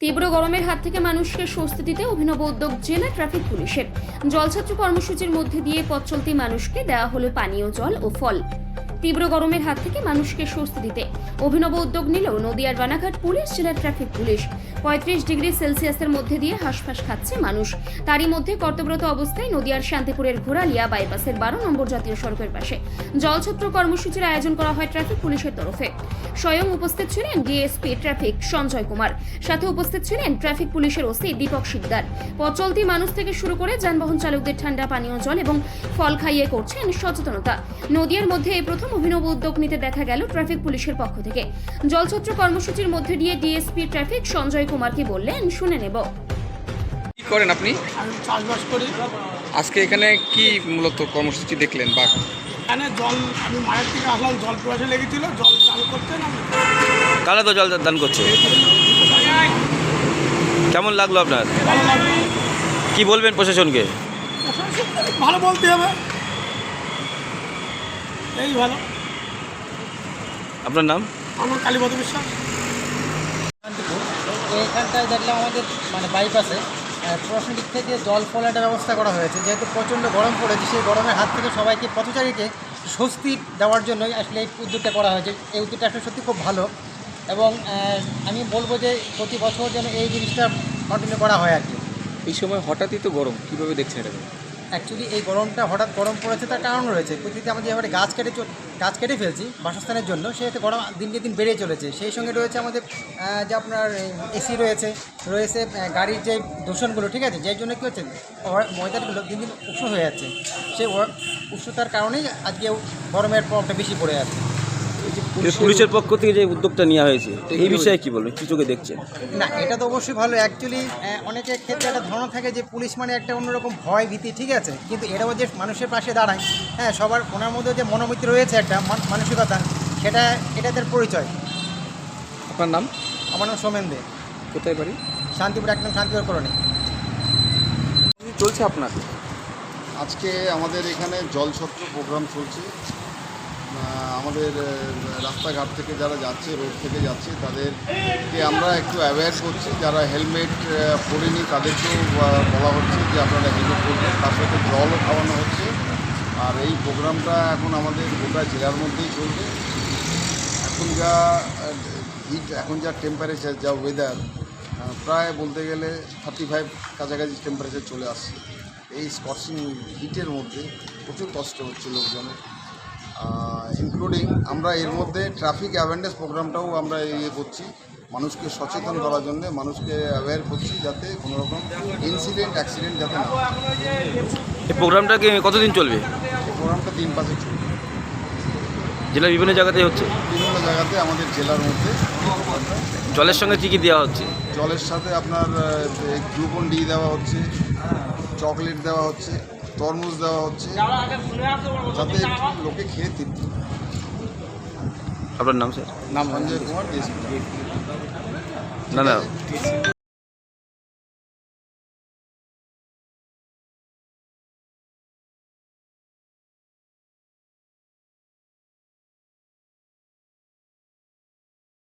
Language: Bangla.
তীব্র গরমের হাত থেকে মানুষকে স্বস্তি দিতে অভিনব উদ্যোগ জেলা ট্রাফিক পুলিশের। জলছাত্র কর্মসূচির মধ্যে দিয়ে পথ চলতি মানুষকে দেওয়া হলো পানীয় জল ও ফল। তীব্র গরমের হাত থেকে মানুষকে স্বস্তি দিতে। অভিনব উদ্যোগ নিল নদিয়ার রানাঘাট পুলিশ, জেলার ট্রাফিক পুলিশ। পঁয়ত্রিশ ডিগ্রি সেলসিয়াসের মধ্যে দিয়ে হাঁসফাঁস খাচ্ছে মানুষ। তারই মধ্যে কর্তব্যরত অবস্থায় নদিয়ার শান্তিপুরের ঘোরালিয়া বাইপাসের বারো নম্বর জাতীয় সড়কের পাশে জলছত্র কর্মসূচির আয়োজন করা হয় ট্রাফিক পুলিশের তরফে। স্বয়ং উপস্থিত ছিলেন ডিএসপি ট্রাফিক সঞ্জয় কুমার। সাথে উপস্থিত ছিলেন ট্রাফিক পুলিশের ওসি দীপক শিকদার। পথ চলতি মানুষ থেকে শুরু করে যানবাহন চালকদের ঠান্ডা, পানীয় জল এবং ফল খাইয়ে করছেন সচেতনতা। নদিয়ার মধ্যে এই প্রথম অভিনব উদ্যোগ নিতে দেখা গেল ট্রাফিক পুলিশের পক্ষ থেকে। জলছত্র কর্মসূচির মধ্যে দিয়ে ডিএসপি ট্রাফিক সঞ্জয় কুমার কি বললেন শুনে নেব। কি করেন আপনি? আমি চাষবাস করি। আজকে এখানে কি মূলত কর্মসূচি দেখলেন বা এখানে জল আমি মায়ের থেকে আসলাম জল প্রয়াসে লেগেছিল জল কারা তো জল দান করছে? কেমন লাগল আপনার? ভালো কি বলবেন প্রশাসনকে ভালো বলতে হবে। এই ভালো। আপনার নাম? আমার কালীপদ বিশ্বাস। এইখানটায় দেখলাম আমাদের মানে বাইপাসে আহ, প্রশাসনিক দিক থেকে জল ফল একটা ব্যবস্থা করা হয়েছে। যেহেতু প্রচণ্ড গরম পড়েছে সেই গরমের হাত থেকে সবাইকে পথচারীকে স্বস্তি দেওয়ার জন্যই আসলে এই উদ্যোগটা করা হয়েছে। এই উদ্যোগটা আসলে সত্যি খুব ভালো এবং আমি বলব যে প্রতি বছর যেন এই জিনিসটা কন্টিনিউ করা হয় আর কি। এই সময় হঠাৎই তো গরম কীভাবে দেখছেন এটা? অ্যাকচুয়ালি এই গরমটা হঠাৎ গরম পড়েছে, তার কারণ রয়েছে। পৃথিবীতে আমরা যেভাবে গাছ কেটে গাছ কেটে ফেলছি বাসস্থানের জন্য সেহেতু গরম দিনকে দিন বেড়ে চলেছে। সেই সঙ্গে রয়েছে আমাদের যে আপনার এসি রয়েছে রয়েছে গাড়ির যে দূষণগুলো, ঠিক আছে? যার জন্য কী হচ্ছে ময়দানগুলো দিন দিন উষ্ণ হয়ে যাচ্ছে। সেই উষ্ণতার কারণেই আজকে গরমের প্রভাবটা বেশি পড়ে যাচ্ছে। পুলিশের পক্ষ থেকে যে উদ্যোগটা নেওয়া হয়েছে এই বিষয়ে কি বলবেন? কি চোখে দেখছেন? না এটা তো অবশ্যই ভালো। অ্যাকচুয়ালি অনেকের ক্ষেত্রে একটা ধারণা থাকে যে পুলিশ মানে একটা অন্যরকম ভয় ভীতি ঠিক আছে? কিন্তু এরাও যে মানুষের পাশে দাঁড়ায় হ্যাঁ সবার ওনার মধ্যে যে মনোমিত রয়েছে একটা মানসিকতা সেটা এটা তার পরিচয়। আপনার নাম? আমার নাম সোমেন দে। কোথায় বাড়ি? শান্তিপুর একদম শান্তিপুর কলোনি। চলছে আপনার? আজকে আমাদের এখানে জল জলছত্র প্রোগ্রাম চলছে। আমাদের রাস্তাঘাট থেকে যারা যাচ্ছে, রোড থেকে যাচ্ছে, তাদেরকে আমরা একটু অ্যাওয়্যার করছি। যারা হেলমেট পরেনি, তাদেরকেও বলা হচ্ছে যে আপনারা হেলমেট পরবেন। তার সাথে জলও খাওয়ানো হচ্ছে। আর এই প্রোগ্রামটা এখন আমাদের গোটা জেলার মধ্যেই চলবে এখন যা হিট এখন যা টেম্পারেচার যা ওয়েদার প্রায় বলতে গেলে থার্টি ফাইভ কাছাকাছি টেম্পারেচার চলে আসছে। এই স্কর্চিং হিটের মধ্যে প্রচুর কষ্ট হচ্ছে লোকজনের। ইনক্লুডিং আমরা এর মধ্যে ট্রাফিক অ্যাওয়ারনেস প্রোগ্রামটাও আমরা ইয়ে করছি মানুষকে সচেতন করার জন্য মানুষকে অ্যাওয়্যার করছি যাতে কোনো রকম ইনসিডেন্ট অ্যাক্সিডেন্ট যাতে না এই প্রোগ্রামটা কি কতদিন চলবে? প্রোগ্রামটা তিন পাশে চলবে। জেলার বিভিন্ন জায়গাতেই হচ্ছে? বিভিন্ন জায়গাতে আমাদের জেলার মধ্যে। জলের সঙ্গে কি কি দেওয়া হচ্ছে? জলের সাথে আপনার গ্লুকন ডি দেওয়া হচ্ছে চকলেট দেওয়া হচ্ছে। তরমুজ দেওয়া হচ্ছে যাতে লোকে খেয়ে তৃপ্তি। আপনার নাম স্যার? নাম সঞ্জয় কুমার না না।